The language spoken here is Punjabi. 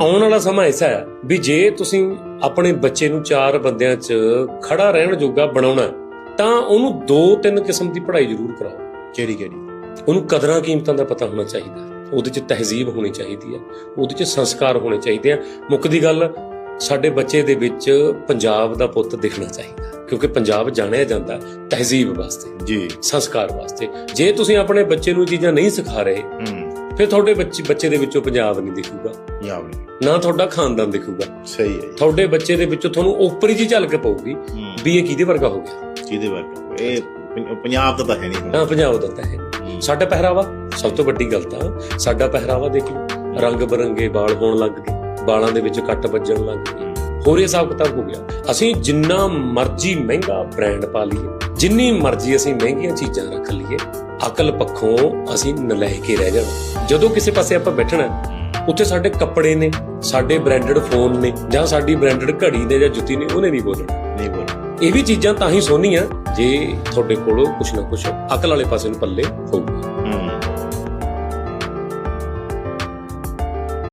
ਆਉਣ ਵਾਲਾ ਸਮਾਂ ਐਸਾ ਹੈ ਵੀ ਜੇ ਤੁਸੀਂ ਆਪਣੇ ਬੱਚੇ ਨੂੰ ਚਾਰ ਬੰਦਿਆਂ 'ਚ ਖੜਾ ਰਹਿਣ ਜੋਗਾ ਬਣਾਉਣਾ ਤਾਂ ਉਹਨੂੰ ਦੋ ਤਿੰਨ ਕਿਸਮ ਦੀ ਪੜ੍ਹਾਈ ਜ਼ਰੂਰ ਕਰਾਓ। ਕਿਹੜੀ ਕਿਹੜੀ? ਉਹਨੂੰ ਕਦਰਾਂ ਕੀਮਤਾਂ ਦਾ ਪਤਾ ਹੋਣਾ ਚਾਹੀਦਾ ਉਹਦੇ 'ਚ ਤਹਿਜ਼ੀਬ ਹੋਣੀ ਚਾਹੀਦੀ ਹੈ ਉਹਦੇ 'ਚ ਸੰਸਕਾਰ ਹੋਣੇ ਚਾਹੀਦੇ ਆ। ਮੁੱਕਦੀ ਗੱਲ ਸਾਡੇ ਬੱਚੇ ਦੇ ਵਿੱਚ ਪੰਜਾਬ ਦਾ ਪੁੱਤ ਦਿਖਣਾ ਚਾਹੀਦਾ ਕਿਉਂਕਿ ਪੰਜਾਬ ਜਾਣਿਆ ਜਾਂਦਾ ਤਹਿਜ਼ੀਬ ਵਾਸਤੇ ਜੀ। ਸੰਸਕਾਰ ਵਾਸਤੇ। ਜੇ ਤੁਸੀਂ ਆਪਣੇ ਬੱਚੇ ਨੂੰ ਚੀਜ਼ਾਂ ਨਹੀਂ ਸਿਖਾ ਰਹੇ ਫਿਰ ਤੁਹਾਡੇ ਬੱਚੇ ਬੱਚੇ ਦੇ ਵਿੱਚੋਂ ਪੰਜਾਬ ਨਹੀਂ ਦਿਖੂਗਾ। ਯਾਵ ਨਹੀਂ। ਨਾ ਤੁਹਾਡਾ ਖਾਨਦਾਨ ਦਿਖੂਗਾ। ਸਹੀ ਹੈ। ਤੁਹਾਡੇ ਬੱਚੇ ਦੇ ਵਿੱਚੋਂ ਤੁਹਾਨੂੰ ਉਪਰੀ ਜੀ ਝਲਕ ਪਊਗੀ ਵੀ ਇਹ ਕਿਹਦੇ ਵਰਗਾ ਹੋ ਗਿਆ। ਜਿਹਦੇ ਵਰਗਾ ਇਹ ਪੰਜਾਬ ਦਾ ਤਾਂ ਹੈ ਨਹੀਂ। ਹਾਂ ਪੰਜਾਬ ਦਾ ਤਾਂ ਹੈ। ਸਾਡਾ ਪਹਿਰਾਵਾ ਸਭ ਤੋਂ ਵੱਡੀ ਗੱਲ ਤਾਂ ਸਾਡਾ ਪਹਿਰਾਵਾ ਦੇਖੋ ਰੰਗ ਬਰੰਗੇ ਵਾਲ ਹੋਣ ਲੱਗ ਗਏ ਵਾਲਾਂ ਦੇ ਵਿੱਚ ਕੱਟ ਵੱਜਣ ਲੱਗ ਗਏ। ਹੋਰ ਇਹ ਹਿਸਾਬ ਕਿਤਾਬ ਹੋ ਗਿਆ। ਅਸੀਂ ਜਿੰਨਾ ਮਰਜ਼ੀ ਮਹਿੰਗਾ ਬ੍ਰਾਂਡ ਪਾ ਲਈਏ ਜਿੰਨੀ ਮਰਜ਼ੀ ਅਸੀਂ ਮਹਿੰਗੀਆਂ ਚੀਜ਼ਾਂ ਰੱਖ ਲਈਏ ਅਕਲ ਪੱਖੋਂ ਅਸੀਂ ਨਲਾਇਕੇ ਰਹਿ ਜਾਣਾ। ਜਦੋਂ ਕਿਸੇ ਪਾਸੇ ਆਪਾਂ ਬੈਠਣਾ ਹੈ, ਉੱਥੇ ਸਾਡੇ ਕੱਪੜੇ ਨੇ ਸਾਡੇ ਬ੍ਰਾਂਡਡ ਫੋਨ ਨੇ ਜਾਂ ਸਾਡੀ ਬ੍ਰਾਂਡਡ ਘੜੀ ਨੇ ਜਾਂ ਜੁੱਤੀ ਨੇ ਉਹਨੇ ਨਹੀਂ ਬੋਲਣਾ। ਨਹੀਂ ਬੋਲ ਇਹ ਵੀ ਚੀਜ਼ਾਂ ਤਾਂ ਹੀ ਸੋਹਣੀਆਂ ਜੇ ਤੁਹਾਡੇ ਕੋਲ ਕੁਛ ਨਾ ਕੁਛ ਅਕਲ ਵਾਲੇ ਪਾਸੇ ਨੂੰ ਪੱਲੇ ਹੋਊਗਾ। ਹੂੰ।